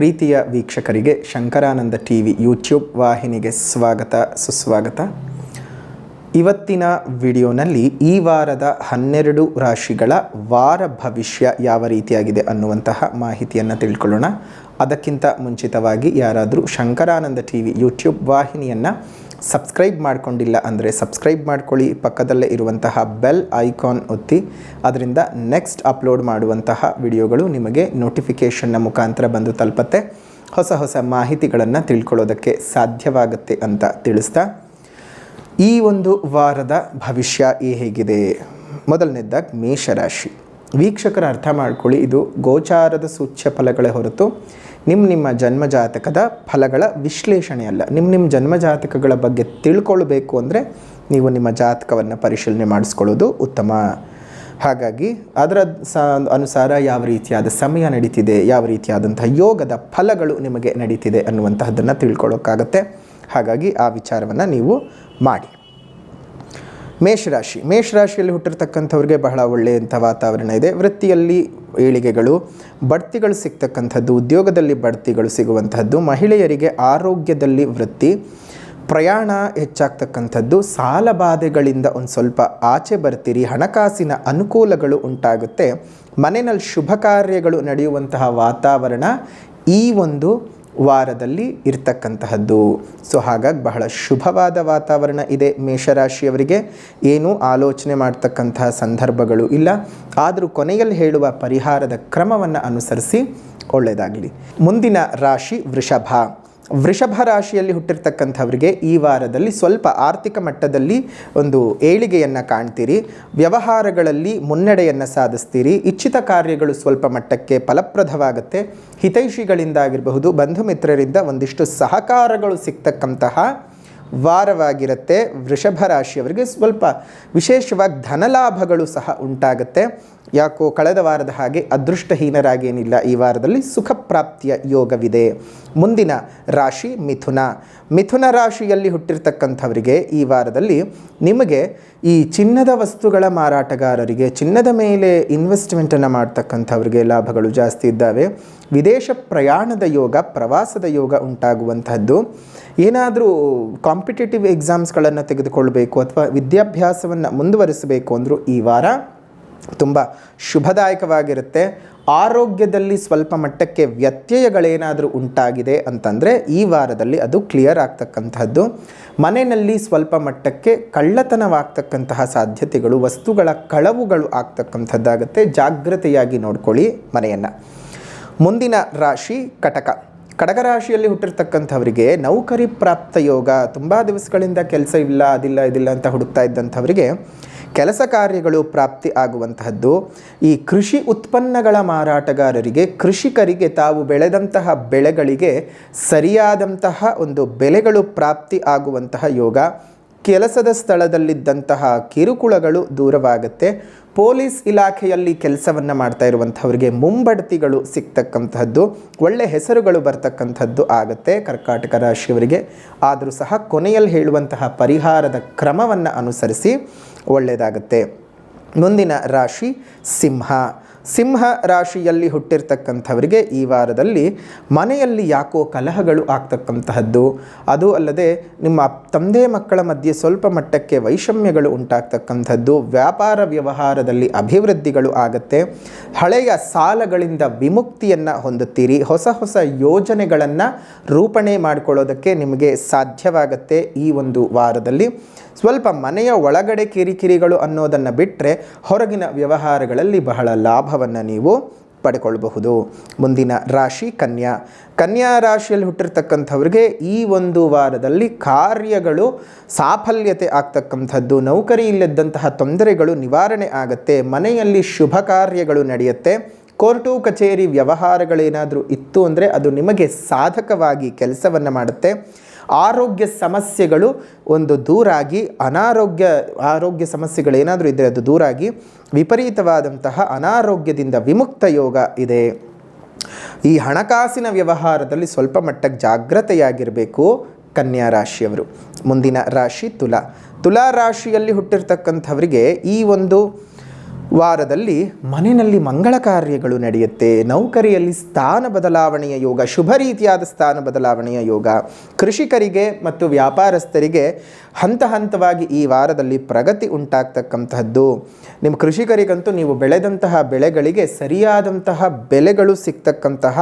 ಪ್ರೀತಿಯ ವೀಕ್ಷಕರಿಗೆ Shankaranand T V YouTube ವಾಹಿನಿಗೆ ಸ್ವಾಗತ, ಸುಸ್ವಾಗತ. ಇವತ್ತಿನ ವಿಡಿಯೋನಲ್ಲಿ ಈ ವಾರದ ಹನ್ನೆರಡು ರಾಶಿಗಳ ವಾರ ಭವಿಷ್ಯ ಯಾವ ರೀತಿಯಾಗಿದೆ ಅನ್ನುವಂತಹ ಮಾಹಿತಿಯನ್ನು ತಿಳ್ಕೊಳ್ಳೋಣ. ಅದಕ್ಕಿಂತ ಮುಂಚಿತವಾಗಿ ಯಾರಾದರೂ ಶಂಕರಾನಂದ ಟಿ ವಿ ಯೂಟ್ಯೂಬ್ ವಾಹಿನಿಯನ್ನು ಸಬ್ಸ್ಕ್ರೈಬ್ ಮಾಡ್ಕೊಂಡಿಲ್ಲ ಅಂದರೆ ಸಬ್ಸ್ಕ್ರೈಬ್ ಮಾಡ್ಕೊಳ್ಳಿ. ಪಕ್ಕದಲ್ಲೇ ಇರುವಂತಹ ಬೆಲ್ ಐಕಾನ್ ಒತ್ತಿ. ಅದರಿಂದ ನೆಕ್ಸ್ಟ್ ಅಪ್ಲೋಡ್ ಮಾಡುವಂತಹ ವಿಡಿಯೋಗಳು ನಿಮಗೆ ನೋಟಿಫಿಕೇಷನ್ನ ಮುಖಾಂತರ ಬಂದು ತಲುಪತ್ತೆ. ಹೊಸ ಹೊಸ ಮಾಹಿತಿಗಳನ್ನು ತಿಳ್ಕೊಳ್ಳೋದಕ್ಕೆ ಸಾಧ್ಯವಾಗುತ್ತೆ ಅಂತ ತಿಳಿಸ್ತಾ. ಈ ಒಂದು ವಾರದ ಭವಿಷ್ಯ ಈ ಹೇಗಿದೆ. ಮೊದಲನೇದಾಗಿ ಮೇಷರಾಶಿ. ವೀಕ್ಷಕರ ಅರ್ಥ ಮಾಡ್ಕೊಳ್ಳಿ. ಇದು ಗೋಚಾರದ ಸೂಚ್ಯ ಫಲಗಳೇ ಹೊರತು ನಿಮ್ಮ ನಿಮ್ಮ ಜನ್ಮಜಾತಕದ ಫಲಗಳ ವಿಶ್ಲೇಷಣೆ ಅಲ್ಲ ನಿಮ್ಮ ನಿಮ್ಮ ಜನ್ಮಜಾತಕಗಳ ಬಗ್ಗೆ ತಿಳ್ಕೊಳ್ಬೇಕು ಅಂದರೆ ನೀವು ನಿಮ್ಮ ಜಾತಕವನ್ನು ಪರಿಶೀಲನೆ ಮಾಡಿಸ್ಕೊಳ್ಳೋದು ಉತ್ತಮ. ಹಾಗಾಗಿ ಅದರ ಸ ಅನುಸಾರ ಯಾವ ರೀತಿಯಾದ ಸಮಯ ನಡೀತಿದೆ, ಯಾವ ರೀತಿಯಾದಂತಹ ಯೋಗದ ಫಲಗಳು ನಿಮಗೆ ನಡೀತಿದೆ ಅನ್ನುವಂತಹದ್ದನ್ನು ತಿಳ್ಕೊಳ್ಳೋಕ್ಕಾಗತ್ತೆ ಹಾಗಾಗಿ ಆ ವಿಚಾರವನ್ನು ನೀವು ಮಾಡಿ. ಮೇಷರಾಶಿ. ಮೇಷರಾಶಿಯಲ್ಲಿ ಹುಟ್ಟಿರ್ತಕ್ಕಂಥವ್ರಿಗೆ ಬಹಳ ಒಳ್ಳೆಯಂಥ ವಾತಾವರಣ ಇದೆ. ವೃತ್ತಿಯಲ್ಲಿ ಏಳಿಗೆಗಳು, ಬಡ್ತಿಗಳು ಸಿಗ್ತಕ್ಕಂಥದ್ದು, ಉದ್ಯೋಗದಲ್ಲಿ ಬಡ್ತಿಗಳು ಸಿಗುವಂಥದ್ದು, ಮಹಿಳೆಯರಿಗೆ ಆರೋಗ್ಯದಲ್ಲಿ ವೃತ್ತಿ, ಪ್ರಯಾಣ ಹೆಚ್ಚಾಗ್ತಕ್ಕಂಥದ್ದು, ಸಾಲ ಬಾಧೆಗಳಿಂದ ಒಂದು ಸ್ವಲ್ಪ ಆಚೆ ಬರ್ತೀರಿ, ಹಣಕಾಸಿನ ಅನುಕೂಲಗಳು ಉಂಟಾಗುತ್ತೆ. ಮನೆಯಲ್ಲಿ ಶುಭ ಕಾರ್ಯಗಳು ನಡೆಯುವಂತಹ ವಾತಾವರಣ ಈ ಒಂದು ವಾರದಲ್ಲಿ ಇರ್ತಕ್ಕಂತಹದ್ದು. ಸೊ ಹಾಗಾಗಿ ಬಹಳ ಶುಭವಾದ ವಾತಾವರಣ ಇದೆ ಮೇಷರಾಶಿಯವರಿಗೆ. ಏನೂ ಆಲೋಚನೆ ಮಾಡ್ತಕ್ಕಂತಹ ಸಂದರ್ಭಗಳು ಇಲ್ಲ. ಆದರೂ ಕೊನೆಯಲ್ಲಿ ಹೇಳುವ ಪರಿಹಾರದ ಕ್ರಮವನ್ನು ಅನುಸರಿಸಿ ಒಳ್ಳೆಯದಾಗಲಿ. ಮುಂದಿನ ರಾಶಿ ವೃಷಭ. ವೃಷಭ ರಾಶಿಯಲ್ಲಿ ಹುಟ್ಟಿರ್ತಕ್ಕಂಥವರಿಗೆ ಈ ವಾರದಲ್ಲಿ ಸ್ವಲ್ಪ ಆರ್ಥಿಕ ಮಟ್ಟದಲ್ಲಿ ಒಂದು ಏಳಿಗೆಯನ್ನು ಕಾಣ್ತೀರಿ. ವ್ಯವಹಾರಗಳಲ್ಲಿ ಮುನ್ನಡೆಯನ್ನು ಸಾಧಿಸ್ತೀರಿ. ಇಚ್ಛಿತ ಕಾರ್ಯಗಳು ಸ್ವಲ್ಪ ಮಟ್ಟಕ್ಕೆ ಫಲಪ್ರದವಾಗುತ್ತೆ. ಹಿತೈಷಿಗಳಿಂದಾಗಿರಬಹುದು ಬಂಧು ಮಿತ್ರರಿಂದ ಒಂದಿಷ್ಟು ಸಹಕಾರಗಳು ಸಿಗ್ತಕ್ಕಂತಹ ವಾರವಾಗಿರುತ್ತೆ. ವೃಷಭ ರಾಶಿಯವರಿಗೆ ಸ್ವಲ್ಪ ವಿಶೇಷವಾಗಿ ಧನಲಾಭಗಳು ಸಹ ಉಂಟಾಗುತ್ತೆ. ಯಾಕೋ ಕಳೆದ ವಾರದ ಹಾಗೆ ಅದೃಷ್ಟಹೀನರಾಗೇನಿಲ್ಲ ಈ ವಾರದಲ್ಲಿ ಸುಖ ಪ್ರಾಪ್ತಿಯ ಯೋಗವಿದೆ. ಮುಂದಿನ ರಾಶಿ ಮಿಥುನ. ಮಿಥುನ ರಾಶಿಯಲ್ಲಿ ಹುಟ್ಟಿರ್ತಕ್ಕಂಥವರಿಗೆ ಈ ವಾರದಲ್ಲಿ ನಿಮಗೆ ಈ ಚಿನ್ನದ ವಸ್ತುಗಳ ಮಾರಾಟಗಾರರಿಗೆ, ಚಿನ್ನದ ಮೇಲೆ ಇನ್ವೆಸ್ಟ್ಮೆಂಟನ್ನು ಮಾಡ್ತಕ್ಕಂಥವ್ರಿಗೆ ಲಾಭಗಳು ಜಾಸ್ತಿ ಇದ್ದಾವೆ. ವಿದೇಶ ಪ್ರಯಾಣದ ಯೋಗ, ಪ್ರವಾಸದ ಯೋಗ ಉಂಟಾಗುವಂತಹದ್ದು ಏನಾದರೂ ಕಾಂಪಿಟೇಟಿವ್ ಎಕ್ಸಾಮ್ಸ್ಗಳನ್ನು ತೆಗೆದುಕೊಳ್ಬೇಕು ಅಥವಾ ವಿದ್ಯಾಭ್ಯಾಸವನ್ನು ಮುಂದುವರಿಸಬೇಕು ಅಂದರೂ ಈ ವಾರ ತುಂಬ ಶುಭದಾಯಕವಾಗಿರುತ್ತೆ. ಆರೋಗ್ಯದಲ್ಲಿ ಸ್ವಲ್ಪ ಮಟ್ಟಕ್ಕೆ ವ್ಯತ್ಯಯಗಳೇನಾದರೂ ಉಂಟಾಗಿದೆ ಅಂತಂದರೆ ಈ ವಾರದಲ್ಲಿ ಅದು ಕ್ಲಿಯರ್ ಆಗ್ತಕ್ಕಂತಹದ್ದು. ಮನೆಯಲ್ಲಿ ಸ್ವಲ್ಪ ಮಟ್ಟಕ್ಕೆ ಕಳ್ಳತನವಾಗ್ತಕ್ಕಂತಹ ಸಾಧ್ಯತೆಗಳು, ವಸ್ತುಗಳ ಕಳವುಗಳು ಆಗ್ತಕ್ಕಂಥದ್ದಾಗುತ್ತೆ. ಜಾಗ್ರತೆಯಾಗಿ ನೋಡ್ಕೊಳ್ಳಿ ಮನೆಯನ್ನು. ಮುಂದಿನ ರಾಶಿ ಕಟಕ. ಕಟಕ ರಾಶಿಯಲ್ಲಿ ಹುಟ್ಟಿರ್ತಕ್ಕಂಥವರಿಗೆ ನೌಕರಿ ಪ್ರಾಪ್ತ ಯೋಗ, ತುಂಬ ದಿವಸಗಳಿಂದ ಕೆಲಸ ಇಲ್ಲ, ಅದಿಲ್ಲ, ಇದಿಲ್ಲ ಅಂತ ಹುಡುಕ್ತಾ ಇದ್ದಂಥವರಿಗೆ ಕೆಲಸ ಕಾರ್ಯಗಳು ಪ್ರಾಪ್ತಿ ಆಗುವಂತಹದ್ದು. ಈ ಕೃಷಿ ಉತ್ಪನ್ನಗಳ ಮಾರಾಟಗಾರರಿಗೆ, ಕೃಷಿಕರಿಗೆ ತಾವು ಬೆಳೆದಂತಹ ಬೆಳೆಗಳಿಗೆ ಸರಿಯಾದಂತಹ ಒಂದು ಬೆಲೆಗಳು ಪ್ರಾಪ್ತಿ ಆಗುವಂತಹ ಯೋಗ. ಕೆಲಸದ ಸ್ಥಳದಲ್ಲಿದ್ದಂತಹ ಕಿರುಕುಳಗಳು ದೂರವಾಗುತ್ತೆ. ಪೊಲೀಸ್ ಇಲಾಖೆಯಲ್ಲಿ ಕೆಲಸವನ್ನು ಮಾಡ್ತಾ ಇರುವಂಥವ್ರಿಗೆ ಮುಂಬಡ್ತಿಗಳು ಸಿಗ್ತಕ್ಕಂಥದ್ದು, ಒಳ್ಳೆ ಹೆಸರುಗಳು ಬರ್ತಕ್ಕಂಥದ್ದು ಆಗುತ್ತೆ. ಕರ್ಕಾಟಕ ರಾಶಿಯವರಿಗೆ ಆದರೂ ಸಹ ಕೊನೆಯಲ್ಲಿ ಹೇಳುವಂತಹ ಪರಿಹಾರದ ಕ್ರಮವನ್ನು ಅನುಸರಿಸಿ ಒಳ್ಳೆಯದಾಗುತ್ತೆ. ಮುಂದಿನ ರಾಶಿ ಸಿಂಹ. ಸಿಂಹ ರಾಶಿಯಲ್ಲಿ ಹುಟ್ಟಿರ್ತಕ್ಕಂಥವರಿಗೆ ಈ ವಾರದಲ್ಲಿ ಮನೆಯಲ್ಲಿ ಯಾಕೋ ಕಲಹಗಳು ಆಗ್ತಕ್ಕಂತಹದ್ದು. ಅದು ಅಲ್ಲದೆ ನಿಮ್ಮ ತಂದೆ ಮಕ್ಕಳ ಮಧ್ಯೆ ಸ್ವಲ್ಪ ಮಟ್ಟಕ್ಕೆ ವೈಷಮ್ಯಗಳು ಉಂಟಾಗ್ತಕ್ಕಂಥದ್ದು. ವ್ಯಾಪಾರ ವ್ಯವಹಾರದಲ್ಲಿ ಅಭಿವೃದ್ಧಿಗಳು ಆಗತ್ತೆ. ಹಳೆಯ ಸಾಲಗಳಿಂದ ವಿಮುಕ್ತಿಯನ್ನು ಹೊಂದುತ್ತೀರಿ. ಹೊಸ ಹೊಸ ಯೋಜನೆಗಳನ್ನು ರೂಪಣೆ ಮಾಡಿಕೊಳ್ಳೋದಕ್ಕೆ ನಿಮಗೆ ಸಾಧ್ಯವಾಗತ್ತೆ ಈ ಒಂದು ವಾರದಲ್ಲಿ. ಸ್ವಲ್ಪ ಮನೆಯ ಒಳಗಡೆ ಕಿರಿಕಿರಿಗಳು ಅನ್ನೋದನ್ನು ಬಿಟ್ಟರೆ ಹೊರಗಿನ ವ್ಯವಹಾರಗಳಲ್ಲಿ ಬಹಳ ಲಾಭವನ್ನು ನೀವು ಪಡ್ಕೊಳ್ಬಹುದು. ಮುಂದಿನ ರಾಶಿ ಕನ್ಯಾ. ಕನ್ಯಾ ರಾಶಿಯಲ್ಲಿ ಹುಟ್ಟಿರ್ತಕ್ಕಂಥವ್ರಿಗೆ ಈ ಒಂದು ವಾರದಲ್ಲಿ ಕಾರ್ಯಗಳು ಸಾಫಲ್ಯತೆ ಆಗ್ತಕ್ಕಂಥದ್ದು, ನೌಕರಿ ಇಲ್ಲದಂತಹ ತೊಂದರೆಗಳು ನಿವಾರಣೆ ಆಗುತ್ತೆ, ಮನೆಯಲ್ಲಿ ಶುಭ ಕಾರ್ಯಗಳು ನಡೆಯುತ್ತೆ, ಕೋರ್ಟು, ಕಚೇರಿ ವ್ಯವಹಾರಗಳೇನಾದರೂ ಇತ್ತು ಅಂದರೆ ಅದು ನಿಮಗೆ ಸಾಧಕವಾಗಿ ಕೆಲಸವನ್ನು ಮಾಡುತ್ತೆ. ಆರೋಗ್ಯ ಸಮಸ್ಯೆಗಳು ಒಂದು ದೂರಾಗಿ, ಅನಾರೋಗ್ಯ, ಆರೋಗ್ಯ ಸಮಸ್ಯೆಗಳು ಏನಾದರೂ ಇದ್ದರೆ ಅದು ದೂರಾಗಿ ವಿಪರೀತವಾದಂತಹ ಅನಾರೋಗ್ಯದಿಂದ ವಿಮುಕ್ತ ಯೋಗ ಇದೆ. ಈ ಹಣಕಾಸಿನ ವ್ಯವಹಾರದಲ್ಲಿ ಸ್ವಲ್ಪ ಮಟ್ಟಕ್ಕೆ ಜಾಗ್ರತೆಯಾಗಿರಬೇಕು ಕನ್ಯಾ ರಾಶಿಯವರು. ಮುಂದಿನ ರಾಶಿ ತುಲಾ. ತುಲಾ ರಾಶಿಯಲ್ಲಿ ಹುಟ್ಟಿರ್ತಕ್ಕಂಥವರಿಗೆ ಈ ಒಂದು ವಾರದಲ್ಲಿ ಮನೆಯಲ್ಲಿ ಮಂಗಳ ಕಾರ್ಯಗಳು ನಡೆಯುತ್ತೆ. ನೌಕರಿಯಲ್ಲಿ ಸ್ಥಾನ ಬದಲಾವಣೆಯ ಯೋಗ, ಶುಭ ರೀತಿಯಾದ ಸ್ಥಾನ ಬದಲಾವಣೆಯ ಯೋಗ. ಕೃಷಿಕರಿಗೆ ಮತ್ತು ವ್ಯಾಪಾರಸ್ಥರಿಗೆ ಹಂತ ಹಂತವಾಗಿ ಈ ವಾರದಲ್ಲಿ ಪ್ರಗತಿ ಉಂಟಾಗ್ತಕ್ಕಂತಹದ್ದು. ನಿಮ್ಮ ಕೃಷಿಕರಿಗಂತೂ ನೀವು ಬೆಳೆದಂತಹ ಬೆಳೆಗಳಿಗೆ ಸರಿಯಾದಂತಹ ಬೆಲೆಗಳು ಸಿಗ್ತಕ್ಕಂತಹ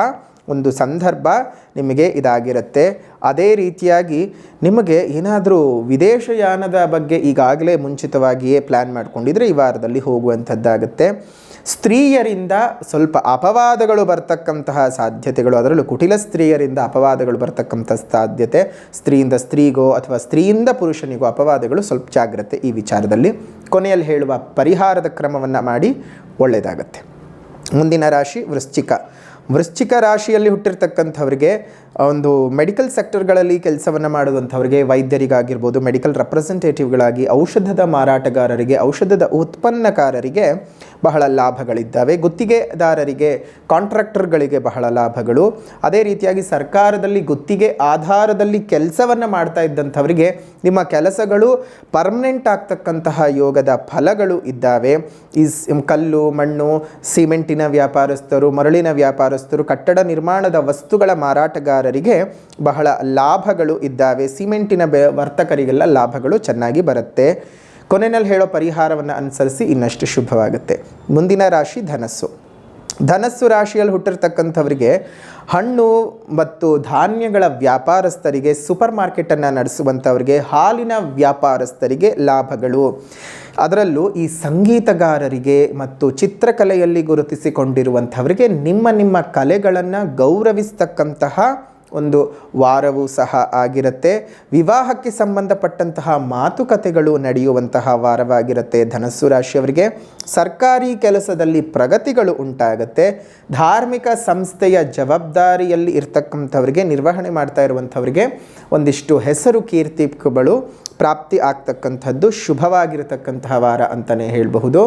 ಒಂದು ಸಂದರ್ಭ ನಿಮಗೆ ಇದಾಗಿರುತ್ತೆ. ಅದೇ ರೀತಿಯಾಗಿ ನಿಮಗೆ ಏನಾದರೂ ವಿದೇಶಯಾನದ ಬಗ್ಗೆ ಈಗಾಗಲೇ ಮುಂಚಿತವಾಗಿಯೇ ಪ್ಲ್ಯಾನ್ ಮಾಡಿಕೊಂಡಿದ್ರೆ ಈ ವಾರದಲ್ಲಿ ಹೋಗುವಂಥದ್ದಾಗುತ್ತೆ. ಸ್ತ್ರೀಯರಿಂದ ಸ್ವಲ್ಪ ಅಪವಾದಗಳು ಬರ್ತಕ್ಕಂತಹ ಸಾಧ್ಯತೆಗಳು, ಅದರಲ್ಲೂ ಕುಟಿಲ ಸ್ತ್ರೀಯರಿಂದ ಅಪವಾದಗಳು ಬರ್ತಕ್ಕಂಥ ಸಾಧ್ಯತೆ. ಸ್ತ್ರೀಯಿಂದ ಸ್ತ್ರೀಗೋ ಅಥವಾ ಸ್ತ್ರೀಯಿಂದ ಪುರುಷನಿಗೋ ಅಪವಾದಗಳು ಸ್ವಲ್ಪ ಜಾಗ್ರತೆ ಈ ವಿಚಾರದಲ್ಲಿ. ಕೊನೆಯಲ್ಲಿ ಹೇಳುವ ಪರಿಹಾರದ ಕ್ರಮವನ್ನು ಮಾಡಿ ಒಳ್ಳೆಯದಾಗತ್ತೆ. ಮುಂದಿನ ರಾಶಿ ವೃಶ್ಚಿಕ. ವೃಶ್ಚಿಕ ರಾಶಿಯಲ್ಲಿ ಹುಟ್ಟಿರ್ತಕ್ಕಂಥವ್ರಿಗೆ ಒಂದು ಮೆಡಿಕಲ್ ಸೆಕ್ಟರ್ಗಳಲ್ಲಿ ಕೆಲಸವನ್ನು ಮಾಡುವಂಥವ್ರಿಗೆ, ವೈದ್ಯರಿಗಾಗಿರ್ಬೋದು ಮೆಡಿಕಲ್ ರೆಪ್ರೆಸೆಂಟೇಟಿವ್ಗಳಾಗಿ ಔಷಧದ ಮಾರಾಟಗಾರರಿಗೆ, ಔಷಧದ ಉತ್ಪನ್ನಕಾರರಿಗೆ ಬಹಳ ಲಾಭಗಳಿದ್ದಾವೆ. ಗುತ್ತಿಗೆದಾರರಿಗೆ, ಕಾಂಟ್ರಾಕ್ಟರ್ಗಳಿಗೆ ಬಹಳ ಲಾಭಗಳು. ಅದೇ ರೀತಿಯಾಗಿ ಸರ್ಕಾರದಲ್ಲಿ ಗುತ್ತಿಗೆ ಆಧಾರದಲ್ಲಿ ಕೆಲಸವನ್ನು ಮಾಡ್ತಾ ಇದ್ದಂಥವರಿಗೆ ನಿಮ್ಮ ಕೆಲಸಗಳು ಪರ್ಮನೆಂಟ್ ಆಗ್ತಕ್ಕಂತಹ ಯೋಗದ ಫಲಗಳು ಇದ್ದಾವೆ. ಈ ಕಲ್ಲು, ಮಣ್ಣು, ಸಿಮೆಂಟಿನ ವ್ಯಾಪಾರಸ್ಥರು, ಮರಳಿನ ವ್ಯಾಪಾರಸ್ಥರು, ಕಟ್ಟಡ ನಿರ್ಮಾಣದ ವಸ್ತುಗಳ ಮಾರಾಟಗಾರರಿಗೆ ಬಹಳ ಲಾಭಗಳು ಇದ್ದಾವೆ. ಸಿಮೆಂಟಿನ ಬೆ, ವರ್ತಕರಿಗೆಲ್ಲ ಲಾಭಗಳು ಚೆನ್ನಾಗಿ ಬರುತ್ತೆ. ಕೊನೆಯಲ್ಲಿ ಹೇಳೋ ಪರಿಹಾರವನ್ನು ಅನುಸರಿಸಿ ಇನ್ನಷ್ಟು ಶುಭವಾಗುತ್ತೆ. ಮುಂದಿನ ರಾಶಿ ಧನಸ್ಸು. ಧನಸ್ಸು ರಾಶಿಯಲ್ಲಿ ಹುಟ್ಟಿರ್ತಕ್ಕಂಥವರಿಗೆ ಹಣ್ಣು ಮತ್ತು ಧಾನ್ಯಗಳ ವ್ಯಾಪಾರಸ್ಥರಿಗೆ ಸೂಪರ್ ಮಾರ್ಕೆಟನ್ನು ನಡೆಸುವಂಥವ್ರಿಗೆ ಹಾಲಿನ ವ್ಯಾಪಾರಸ್ಥರಿಗೆ ಲಾಭಗಳು. ಅದರಲ್ಲೂ ಈ ಸಂಗೀತಗಾರರಿಗೆ ಮತ್ತು ಚಿತ್ರಕಲೆಯಲ್ಲಿ ಗುರುತಿಸಿಕೊಂಡಿರುವಂಥವರಿಗೆ ನಿಮ್ಮ ನಿಮ್ಮ ಕಲೆಗಳನ್ನು ಗೌರವಿಸ್ತಕ್ಕಂತಹ ಒಂದು ವಾರವೂ ಸಹ ಆಗಿರುತ್ತೆ. ವಿವಾಹಕ್ಕೆ ಸಂಬಂಧಪಟ್ಟಂತಹ ಮಾತುಕತೆಗಳು ನಡೆಯುವಂತಹ ವಾರವಾಗಿರುತ್ತೆ ಧನಸ್ಸು ರಾಶಿಯವರಿಗೆ. ಸರ್ಕಾರಿ ಕೆಲಸದಲ್ಲಿ ಪ್ರಗತಿಗಳು ಉಂಟಾಗುತ್ತೆ. ಧಾರ್ಮಿಕ ಸಂಸ್ಥೆಯ ಜವಾಬ್ದಾರಿಯಲ್ಲಿ ಇರ್ತಕ್ಕಂಥವರಿಗೆ, ನಿರ್ವಹಣೆ ಮಾಡ್ತಾ ಇರುವಂಥವ್ರಿಗೆ ಒಂದಿಷ್ಟು ಹೆಸರು ಕೀರ್ತಿಗಳು ಪ್ರಾಪ್ತಿ ಆಗ್ತಕ್ಕಂಥದ್ದು ಶುಭವಾಗಿರತಕ್ಕಂತಹ ವಾರ ಅಂತಲೇ ಹೇಳಬಹುದು.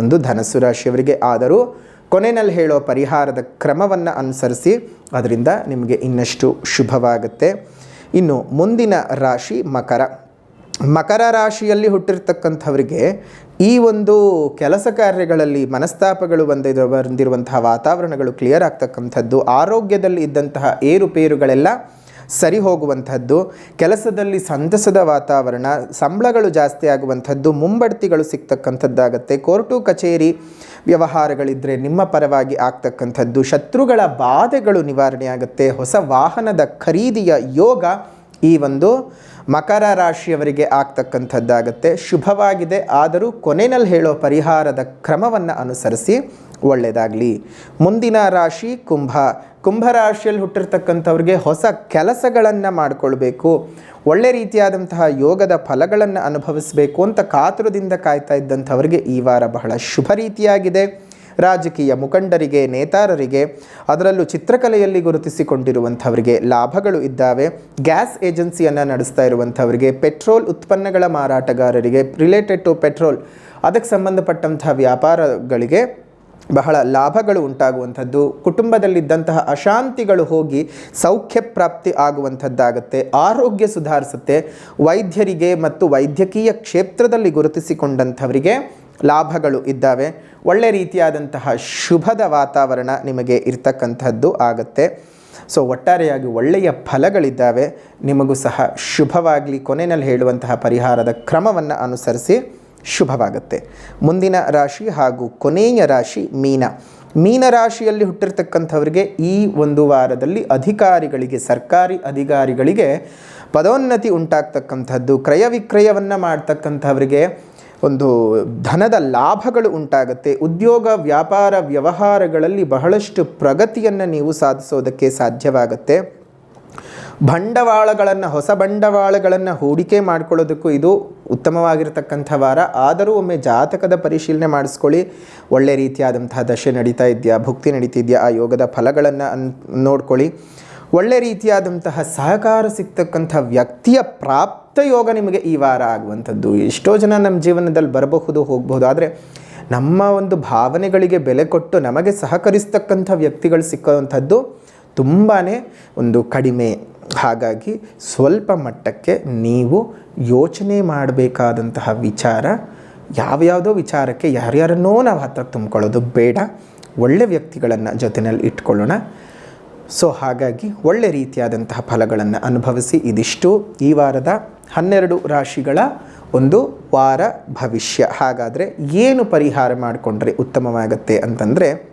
ಒಂದು ಧನಸ್ಸು ರಾಶಿಯವರಿಗೆ ಆದರೂ ಕೊನೆಯಲ್ಲಿ ಹೇಳೋ ಪರಿಹಾರದ ಕ್ರಮವನ್ನು ಅನುಸರಿಸಿ, ಅದರಿಂದ ನಿಮಗೆ ಇನ್ನಷ್ಟು ಶುಭವಾಗುತ್ತೆ. ಇನ್ನು ಮುಂದಿನ ರಾಶಿ ಮಕರ. ಮಕರ ರಾಶಿಯಲ್ಲಿ ಹುಟ್ಟಿರ್ತಕ್ಕಂಥವರಿಗೆ ಈ ಒಂದು ಕೆಲಸ ಕಾರ್ಯಗಳಲ್ಲಿ ಮನಸ್ತಾಪಗಳು ಬಂದಿರೋ ಬಂದಿರುವಂತಹ ವಾತಾವರಣಗಳು ಕ್ಲಿಯರ್ ಆಗ್ತಕ್ಕಂಥದ್ದು. ಆರೋಗ್ಯದಲ್ಲಿ ಇದ್ದಂತಹ ಏರುಪೇರುಗಳೆಲ್ಲ ಸರಿ ಹೋಗುವಂಥದ್ದು ಕೆಲಸದಲ್ಲಿ ಸಂತಸದ ವಾತಾವರಣ, ಸಂಬಳಗಳು ಜಾಸ್ತಿ ಆಗುವಂಥದ್ದು ಮುಂಬಡ್ತಿಗಳು ಸಿಗ್ತಕ್ಕಂಥದ್ದಾಗತ್ತೆ. ಕೋರ್ಟು, ಕಚೇರಿ ವ್ಯವಹಾರಗಳಿದ್ದರೆ ನಿಮ್ಮ ಪರವಾಗಿ ಆಗ್ತಕ್ಕಂಥದ್ದು, ಶತ್ರುಗಳ ಬಾಧೆಗಳು ನಿವಾರಣೆ ಆಗುತ್ತೆ ಹೊಸ ವಾಹನದ ಖರೀದಿಯ ಯೋಗ ಈ ಒಂದು ಮಕರ ರಾಶಿಯವರಿಗೆ ಆಗ್ತಕ್ಕಂಥದ್ದಾಗತ್ತೆ. ಶುಭವಾಗಿದೆ, ಆದರೂ ಕೊನೆಯಲ್ಲಿ ಹೇಳೋ ಪರಿಹಾರದ ಕ್ರಮವನ್ನು ಅನುಸರಿಸಿ. ಒಳ್ಳೆಯದಾಗಲಿ ಮುಂದಿನ ರಾಶಿ ಕುಂಭ. ಕುಂಭ ರಾಶಿಯಲ್ಲಿ ಹುಟ್ಟಿರ್ತಕ್ಕಂಥವ್ರಿಗೆ ಹೊಸ ಕೆಲಸಗಳನ್ನು ಮಾಡಿಕೊಳ್ಬೇಕು. ಒಳ್ಳೆ ರೀತಿಯಾದಂತಹ ಯೋಗದ ಫಲಗಳನ್ನು ಅನುಭವಿಸಬೇಕು ಅಂತ ಕಾತುರದಿಂದ ಕಾಯ್ತಾ ಇದ್ದಂಥವ್ರಿಗೆ ಈ ವಾರ ಬಹಳ ಶುಭ ರೀತಿಯಾಗಿದೆ. ರಾಜಕೀಯ ಮುಖಂಡರಿಗೆ, ನೇತಾರರಿಗೆ, ಅದರಲ್ಲೂ ಚಿತ್ರಕಲೆಯಲ್ಲಿ ಗುರುತಿಸಿಕೊಂಡಿರುವಂಥವರಿಗೆ ಲಾಭಗಳು ಇದ್ದಾವೆ. ಗ್ಯಾಸ್ ಏಜೆನ್ಸಿಯನ್ನು ನಡೆಸ್ತಾ ಇರುವಂಥವರಿಗೆ, ಪೆಟ್ರೋಲ್ ಉತ್ಪನ್ನಗಳ ಮಾರಾಟಗಾರರಿಗೆ ರಿಲೇಟೆಡ್ ಟು ಪೆಟ್ರೋಲ್ ಅದಕ್ಕೆ ಸಂಬಂಧಪಟ್ಟಂತಹ ವ್ಯಾಪಾರಗಳಿಗೆ ಬಹಳ ಲಾಭಗಳು ಉಂಟಾಗುವಂಥದ್ದು, ಕುಟುಂಬದಲ್ಲಿದ್ದಂತಹ ಅಶಾಂತಿಗಳು ಹೋಗಿ ಸೌಖ್ಯ ಪ್ರಾಪ್ತಿ ಆಗುವಂಥದ್ದಾಗುತ್ತೆ, ಆರೋಗ್ಯ ಸುಧಾರಿಸುತ್ತೆ, ವೈದ್ಯರಿಗೆ ಮತ್ತು ವೈದ್ಯಕೀಯ ಕ್ಷೇತ್ರದಲ್ಲಿ ಗುರುತಿಸಿಕೊಂಡಂಥವರಿಗೆ ಲಾಭಗಳು ಇದ್ದಾವೆ. ಒಳ್ಳೆ ರೀತಿಯಾದಂತಹ ಶುಭದ ವಾತಾವರಣ ನಿಮಗೆ ಇರ್ತಕ್ಕಂಥದ್ದು ಆಗುತ್ತೆ. ಸೊ, ಒಟ್ಟಾರೆಯಾಗಿ ಒಳ್ಳೆಯ ಫಲಗಳಿದ್ದಾವೆ. ನಿಮಗೂ ಸಹ ಶುಭವಾಗಲಿ ಕೊನೆಯಲ್ಲಿ ಹೇಳುವಂತಹ ಪರಿಹಾರದ ಕ್ರಮವನ್ನು ಅನುಸರಿಸಿ ಶುಭವಾಗುತ್ತೆ. ಮುಂದಿನ ರಾಶಿ ಹಾಗೂ ಕೊನೆಯ ರಾಶಿ ಮೀನ. ಮೀನ ರಾಶಿಯಲ್ಲಿ ಹುಟ್ಟಿರ್ತಕ್ಕಂಥವರಿಗೆ ಈ ಒಂದು ವಾರದಲ್ಲಿ ಅಧಿಕಾರಿಗಳಿಗೆ, ಸರ್ಕಾರಿ ಅಧಿಕಾರಿಗಳಿಗೆ ಪದೋನ್ನತಿ ಉಂಟಾಗ್ತಕ್ಕಂಥದ್ದು, ಕ್ರಯ ವಿಕ್ರಯವನ್ನು ಮಾಡ್ತಕ್ಕಂಥವರಿಗೆ ಒಂದು ಧನದ ಲಾಭಗಳು ಉಂಟಾಗುತ್ತೆ. ಉದ್ಯೋಗ, ವ್ಯಾಪಾರ, ವ್ಯವಹಾರಗಳಲ್ಲಿ ಬಹಳಷ್ಟು ಪ್ರಗತಿಯನ್ನು ನೀವು ಸಾಧಿಸೋದಕ್ಕೆ ಸಾಧ್ಯವಾಗುತ್ತೆ. ಬಂಡವಾಳಗಳನ್ನು, ಹೊಸ ಬಂಡವಾಳಗಳನ್ನು ಹೂಡಿಕೆ ಮಾಡ್ಕೊಳ್ಳೋದಕ್ಕೂ ಇದು ಉತ್ತಮವಾಗಿರ್ತಕ್ಕಂಥ ವಾರ. ಆದರೂ ಒಮ್ಮೆ ಜಾತಕದ ಪರಿಶೀಲನೆ ಮಾಡಿಸ್ಕೊಳ್ಳಿ. ಒಳ್ಳೆ ರೀತಿಯಾದಂತಹ ದಶೆ ನಡೀತಾ ಇದೆಯಾ, ಭುಕ್ತಿ ನಡೀತಿದೆಯಾ, ಆ ಯೋಗದ ಫಲಗಳನ್ನು ನೋಡ್ಕೊಳ್ಳಿ. ಒಳ್ಳೆ ರೀತಿಯಾದಂತಹ ಸಹಕಾರ ಸಿಗ್ತಕ್ಕಂಥ ವ್ಯಕ್ತಿಯ ಪ್ರಾಪ್ತ ಯೋಗ ನಿಮಗೆ ಈ ವಾರ ಆಗುವಂಥದ್ದು. ಎಷ್ಟೋ ಜನ ನಮ್ಮ ಜೀವನದಲ್ಲಿ ಬರಬಹುದು, ಹೋಗಬಹುದು. ಆದರೆ ನಮ್ಮ ಒಂದು ಭಾವನೆಗಳಿಗೆ ಬೆಲೆ ಕೊಟ್ಟು ನಮಗೆ ಸಹಕರಿಸ್ತಕ್ಕಂಥ ವ್ಯಕ್ತಿಗಳು ಸಿಕ್ಕುವಂಥದ್ದು ತುಂಬಾ ಒಂದು ಕಡಿಮೆ ಹಾಗಾಗಿ ಸ್ವಲ್ಪ ಮಟ್ಟಕ್ಕೆ ನೀವು ಯೋಚನೆ ಮಾಡಬೇಕಾದಂತಹ ವಿಚಾರ, ಯಾವ್ಯಾವುದೋ ವಿಚಾರಕ್ಕೆ ಯಾರ್ಯಾರನ್ನೋ ನಾವು ಹತ್ರ ತುಂಬಿಕೊಳ್ಳೋದು ಬೇಡ. ಒಳ್ಳೆ ವ್ಯಕ್ತಿಗಳನ್ನು ಜೊತೆಯಲ್ಲಿ ಇಟ್ಕೊಳ್ಳೋಣ. ಸೊ ಹಾಗಾಗಿ ಒಳ್ಳೆ ರೀತಿಯಾದಂತಹ ಫಲಗಳನ್ನು ಅನುಭವಿಸಿ ಇದಿಷ್ಟು. ಈ ವಾರದ ಹನ್ನೆರಡು ರಾಶಿಗಳ ಒಂದು ವಾರ ಭವಿಷ್ಯ. ಹಾಗಾದರೆ ಏನು ಪರಿಹಾರ ಮಾಡಿಕೊಂಡ್ರೆ ಉತ್ತಮವಾಗುತ್ತೆ ಅಂತಂದರೆ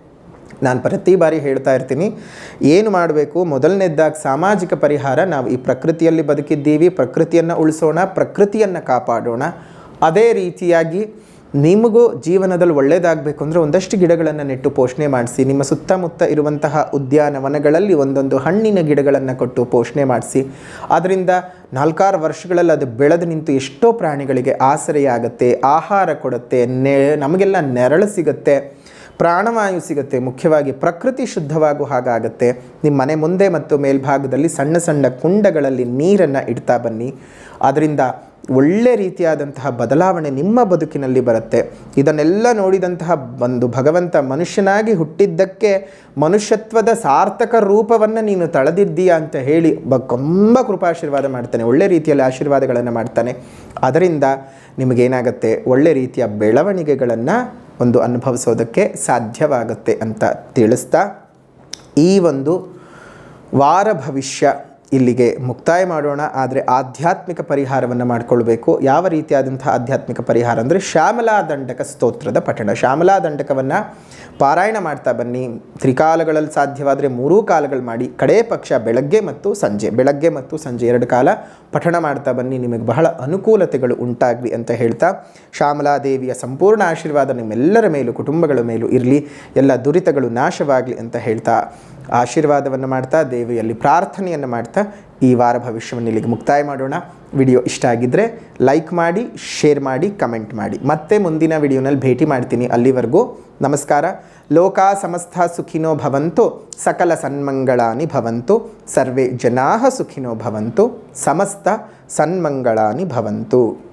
ನಾನು ಪ್ರತಿ ಬಾರಿ ಹೇಳ್ತಾ ಇರ್ತೀನಿ, ಏನು ಮಾಡಬೇಕು? ಮೊದಲನೇದಾಗಿ ಸಾಮಾಜಿಕ ಪರಿಹಾರ, ನಾವು ಈ ಪ್ರಕೃತಿಯಲ್ಲಿ ಬದುಕಿದ್ದೀವಿ, ಪ್ರಕೃತಿಯನ್ನು ಉಳಿಸೋಣ, ಪ್ರಕೃತಿಯನ್ನು ಕಾಪಾಡೋಣ. ಅದೇ ರೀತಿಯಾಗಿ ನಿಮಗೂ ಜೀವನದಲ್ಲಿ ಒಳ್ಳೆಯದಾಗಬೇಕು ಅಂದರೆ ಒಂದಷ್ಟು ಗಿಡಗಳನ್ನು ನೆಟ್ಟು ಪೋಷಣೆ ಮಾಡಿಸಿ, ನಿಮ್ಮ ಸುತ್ತಮುತ್ತ ಇರುವಂತಹ ಉದ್ಯಾನವನಗಳಲ್ಲಿ ಒಂದೊಂದು ಹಣ್ಣಿನ ಗಿಡಗಳನ್ನು ಕೊಟ್ಟು ಪೋಷಣೆ ಮಾಡಿಸಿ ಅದರಿಂದ ನಾಲ್ಕಾರು ವರ್ಷಗಳಲ್ಲಿ ಅದು ಬೆಳೆದು ನಿಂತು ಎಷ್ಟೋ ಪ್ರಾಣಿಗಳಿಗೆ ಆಸರೆಯಾಗುತ್ತೆ, ಆಹಾರ ಕೊಡುತ್ತೆ, ನೆ, ನಮಗೆಲ್ಲ ನೆರಳು ಸಿಗುತ್ತೆ. ಪ್ರಾಣವಾಯು ಸಿಗುತ್ತೆ, ಮುಖ್ಯವಾಗಿ ಪ್ರಕೃತಿ ಶುದ್ಧವಾಗುವ ಹಾಗಾಗುತ್ತೆ. ನಿಮ್ಮ ಮನೆ ಮುಂದೆ ಮತ್ತು ಮೇಲ್ಭಾಗದಲ್ಲಿ ಸಣ್ಣ ಸಣ್ಣ ಕುಂಡಗಳಲ್ಲಿ ನೀರನ್ನು ಇಡ್ತಾ ಬನ್ನಿ. ಅದರಿಂದ ಒಳ್ಳೆ ರೀತಿಯಾದಂತಹ ಬದಲಾವಣೆ ನಿಮ್ಮ ಬದುಕಿನಲ್ಲಿ ಬರುತ್ತೆ. ಇದನ್ನೆಲ್ಲ ನೋಡಿದಂತಹ ಒಂದು ಭಗವಂತ ಮನುಷ್ಯನಾಗಿ ಹುಟ್ಟಿದ್ದಕ್ಕೆ ಮನುಷ್ಯತ್ವದ ಸಾರ್ಥಕ ರೂಪವನ್ನು ನೀನು ತಳೆದಿದ್ದೀಯಾ ಅಂತ ಹೇಳಿ ಬ ತುಂಬ ಕೃಪಾಶೀರ್ವಾದ ಮಾಡ್ತಾನೆ. ಒಳ್ಳೆ ರೀತಿಯಲ್ಲಿ ಆಶೀರ್ವಾದಗಳನ್ನು ಮಾಡ್ತಾನೆ. ಅದರಿಂದ ನಿಮಗೇನಾಗುತ್ತೆ? ಒಳ್ಳೆ ರೀತಿಯ ಬೆಳವಣಿಗೆಗಳನ್ನು ಒಂದು ಅನುಭವಿಸೋದಕ್ಕೆ ಸಾಧ್ಯವಾಗುತ್ತೆ ಅಂತ ತಿಳಿಸ್ತಾ ಈ ಒಂದು ವಾರ ಭವಿಷ್ಯ ಇಲ್ಲಿಗೆ ಮುಕ್ತಾಯ ಮಾಡೋಣ. ಆದರೆ ಆಧ್ಯಾತ್ಮಿಕ ಪರಿಹಾರವನ್ನು ಮಾಡಿಕೊಳ್ಬೇಕು. ಯಾವ ರೀತಿಯಾದಂಥ ಆಧ್ಯಾತ್ಮಿಕ ಪರಿಹಾರ ಅಂದರೆ ಶ್ಯಾಮಲಾ ದಂಡಕ ಸ್ತೋತ್ರದ ಪಠಣ. ಶ್ಯಾಮಲಾ ದಂಡಕವನ್ನು ಪಾರಾಯಣ ಮಾಡ್ತಾ ಬನ್ನಿ. ತ್ರಿಕಾಲಗಳಲ್ಲಿ ಸಾಧ್ಯವಾದರೆ ಮೂರೂ ಕಾಲಗಳು ಮಾಡಿ. ಕಡೇ ಪಕ್ಷ, ಬೆಳಗ್ಗೆ ಮತ್ತು ಸಂಜೆ. ಬೆಳಗ್ಗೆ ಮತ್ತು ಸಂಜೆ ಎರಡು ಕಾಲ ಪಠಣ ಮಾಡ್ತಾ ಬನ್ನಿ. ನಿಮಗೆ ಬಹಳ ಅನುಕೂಲತೆಗಳು ಉಂಟಾಗಲಿ ಅಂತ ಹೇಳ್ತಾ ಶ್ಯಾಮಲಾದೇವಿಯ ಸಂಪೂರ್ಣ ಆಶೀರ್ವಾದ ನಿಮ್ಮೆಲ್ಲರ ಮೇಲೂ, ಕುಟುಂಬಗಳ ಮೇಲೂ ಇರಲಿ. ಎಲ್ಲ ದುರಿತಗಳು ನಾಶವಾಗಲಿ ಅಂತ ಹೇಳ್ತಾ ಆಶೀರ್ವಾದವನ್ನು ಮಾಡ್ತಾ, ದೇವಿಯಲ್ಲಿ ಪ್ರಾರ್ಥನೆಯನ್ನು ಮಾಡ್ತಾ ಈ ವಾರ ಭವಿಷ್ಯವನ್ನು ಇಲ್ಲಿಗೆ ಮುಕ್ತಾಯ ಮಾಡೋಣ. ವಿಡಿಯೋ ಇಷ್ಟ ಆಗಿದ್ದರೆ ಲೈಕ್ ಮಾಡಿ, ಶೇರ್ ಮಾಡಿ, ಕಮೆಂಟ್ ಮಾಡಿ. ಮತ್ತೆ ಮುಂದಿನ ವಿಡಿಯೋನಲ್ಲಿ ಭೇಟಿ ಮಾಡ್ತೀನಿ. ಅಲ್ಲಿವರೆಗೂ ನಮಸ್ಕಾರ. ಲೋಕ ಸಮಸ್ತ ಸುಖಿನೋ ಭವಂತು, ಸಕಲ ಸನ್ಮಂಗಳಾನಿ ಭವಂತು, ಸರ್ವೇ ಜನಾ ಸುಖಿನೋ ಭವಂತು, ಸಮಸ್ತ ಸನ್ಮಂಗಳಾನಿ ಭವಂತು.